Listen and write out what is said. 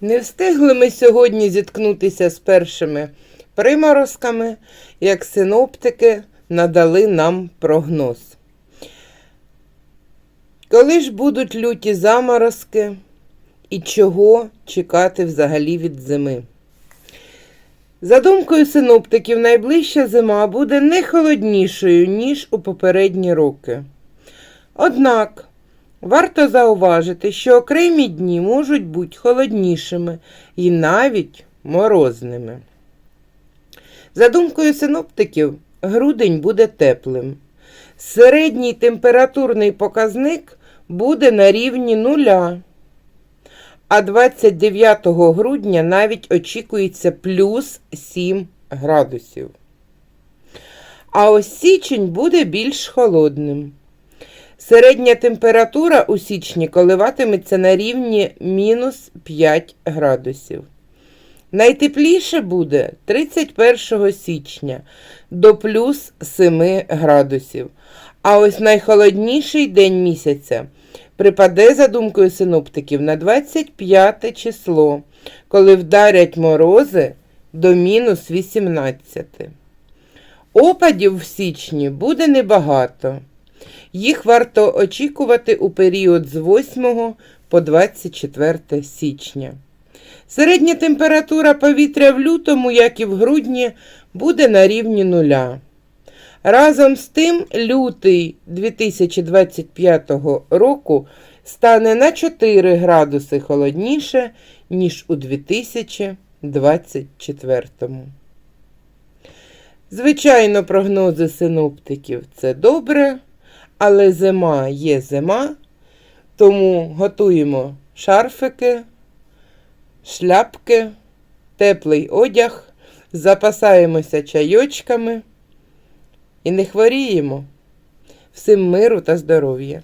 Не встигли ми сьогодні зіткнутися з першими приморозками, як синоптики надали нам прогноз. Коли ж будуть люті заморозки і чого чекати взагалі від зими? За думкою синоптиків, найближча зима буде не холоднішою, ніж у попередні роки. Однак варто зауважити, що окремі дні можуть бути холоднішими і навіть морозними. За думкою синоптиків, грудень буде теплим. Середній температурний показник буде на рівні нуля. А 29 грудня навіть очікується плюс 7 градусів. А ось січень буде більш холодним. Середня температура у січні коливатиметься на рівні мінус 5 градусів. Найтепліше буде 31 січня до плюс 7 градусів. А ось найхолодніший день місяця припаде, за думкою синоптиків, на 25 число, коли вдарять морози до мінус 18. Опадів в січні буде небагато. Їх варто очікувати у період з 8 по 24 січня. Середня температура повітря в лютому, як і в грудні, буде на рівні нуля. Разом з тим, лютий 2025 року стане на 4 градуси холодніше, ніж у 2024. Звичайно, прогнози синоптиків це добре, але зима є зима, тому готуємо шарфики, шляпки, теплий одяг, запасаємося чайочками і не хворіємо. Всім миру та здоров'я!